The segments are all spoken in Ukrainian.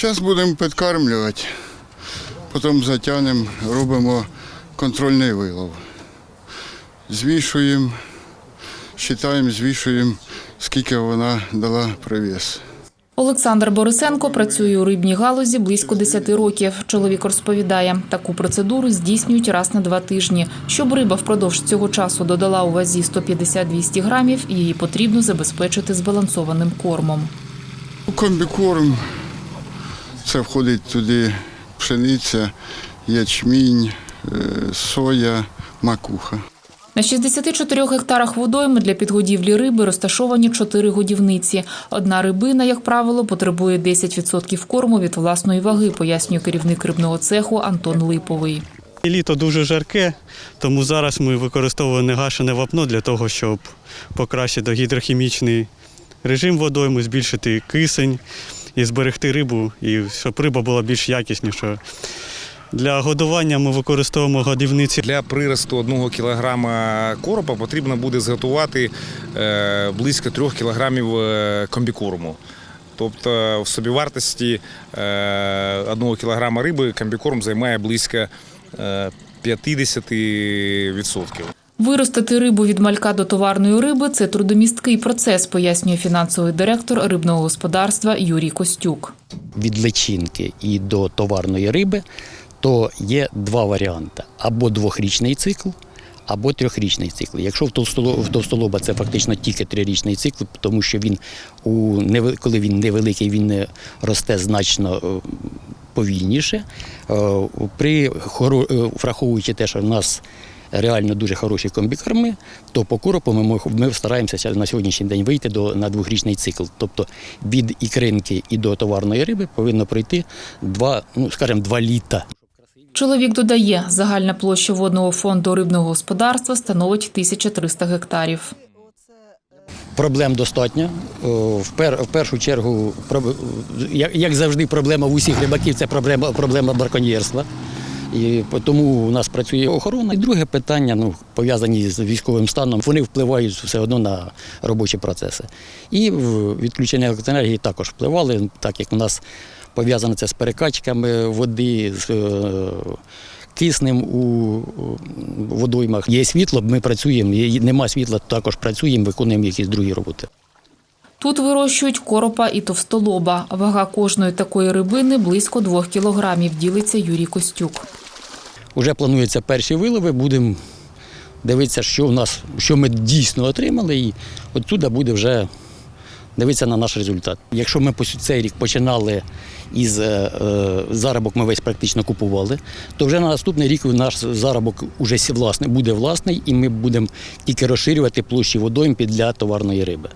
Зараз будемо підкармлювати, потім затягнемо, робимо контрольний вилов. Звішуємо, вважаємо, звішуємо, скільки вона дала привіз. Олександр Борисенко працює у рибній галузі близько 10 років. Чоловік розповідає, таку процедуру здійснюють раз на два тижні. Щоб риба впродовж цього часу додала у вазі 150-200 грамів, її потрібно забезпечити збалансованим кормом. Комбікорм це входить туди пшениця, ячмінь, е, соя, макуха. На 64 гектарах водойми для підгодівлі риби розташовані чотири годівниці. Одна рибина, як правило, потребує 10% корму від власної ваги, пояснює керівник рибного цеху Антон Липовий. Літо дуже жарке, тому зараз ми використовуємо негашене вапно для того, щоб покращити гідрохімічний режим водойми, збільшити кисень і зберегти рибу, і щоб риба була більш якіснішою. Для годування ми використовуємо годівниці Для приросту 1 кг коропа потрібно буде зготувати е, близько 3 кг комбікорму. Тобто в собівартості е, 1 кг риби комбікорм займає близько е, 50%. Виростити рибу від малька до товарної риби це трудомісткий процес, пояснює фінансовий директор рибного господарства Юрій Костюк. від личинки і до товарної риби, то є два варіанти: або двохрічний цикл, або трьохрічний цикл. Якщо в товстоло- в товстолоба це фактично тільки трирічний цикл, тому що він у коли він невеликий, він росте значно е, повільніше. Е, При е, враховуючи те, що в нас реально дуже хороші комбікорми, то по коропу ми, ми стараємося на сьогоднішній день вийти до, на двохрічний цикл. Тобто від ікринки і до товарної риби повинно пройти два, ну скажімо, два літа. Чоловік додає, загальна площа водного фонду рибного господарства становить 1300 гектарів. Проблем достатньо. В, пер, в першу чергу, як завжди, проблема в усіх рибаків це проблема, проблема браконьєрства. І тому у нас працює охорона. І друге питання, ну, пов'язані з військовим станом, вони впливають все одно на робочі процеси. І в- відключення електроенергії також впливали, так як у нас пов'язано це з перекачками води, з е, киснем у водоймах. Є світло, ми працюємо, нема світла, також працюємо, виконуємо якісь другі роботи. Тут вирощують коропа і товстолоба. Вага кожної такої рибини близько 2 кілограмів, ділиться Юрій Костюк. Уже плануються перші вилови, будемо дивитися, що в нас, що ми дійсно отримали, і оттуда буде вже дивитися на наш результат. Якщо ми цей рік починали із е, е, заробок, ми весь практично купували, то вже на наступний рік наш заробок уже власний, буде власний, і ми будемо тільки розширювати площі водойм для товарної риби.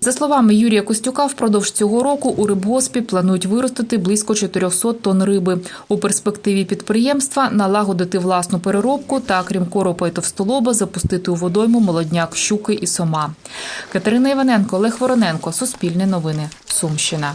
За словами Юрія Костюка, впродовж цього року у рибгоспі планують виростити близько 400 тонн риби. У перспективі підприємства налагодити власну переробку та, крім коропа і товстолоба, запустити у водойму молодняк щуки і сома. Катерина Іваненко, Олег Вороненко, Суспільне новини, Сумщина.